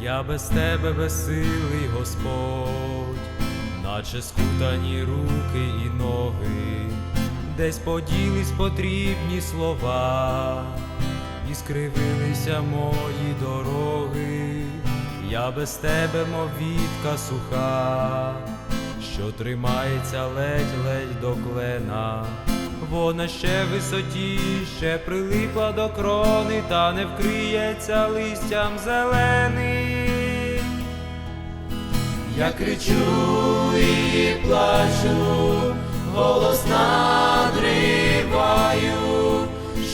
Я без тебе безсилий Господь, наче скутані руки і ноги, десь поділись потрібні слова, і скривилися мої дороги. Я без тебе, мов вітка суха, що тримається ледь-ледь до клена. Вона ще висотіше прилипла до крони, та не вкриється листям зеленим. Я кричу і плачу, голос надриваю,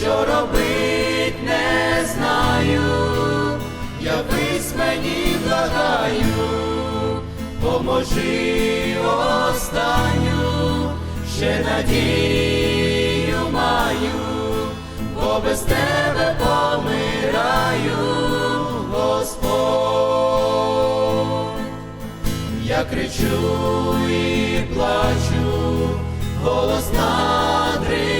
що робить не знаю, явись мені благаю, поможи останню, ще надію без тебе помираю, Господь. Я кричу і плачу, голос надриваю,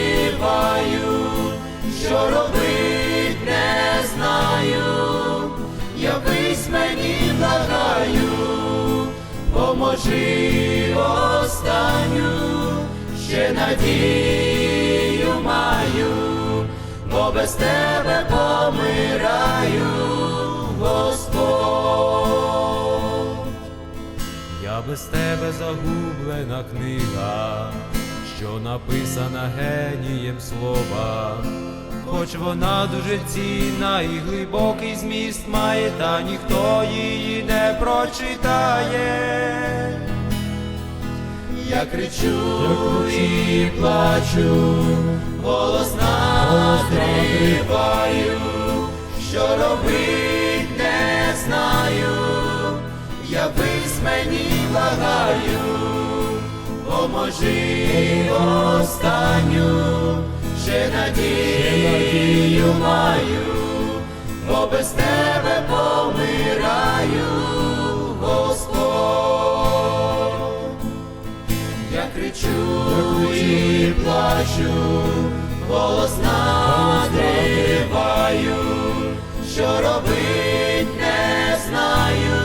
що робить не знаю, явись мені благаю, поможи останню, ще надію бо без тебе помираю, Господь. Я без тебе загублена книга, що написана генієм слова, хоч вона дуже цінна і глибокий зміст має, та ніхто її не прочитає. Я кричу і плачу, голос надриваю, що робить не знаю, явись мені благаю, поможи останню, ще надію маю, бо без тебе помираю, Господь. Я кричу і плачу, голос що робить не знаю,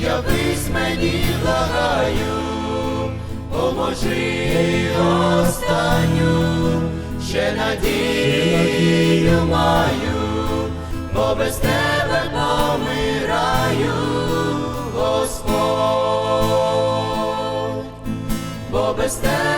явись мені благаю, поможи останню, ще надію маю, бо без тебе помираю, Господь. Бо без тебе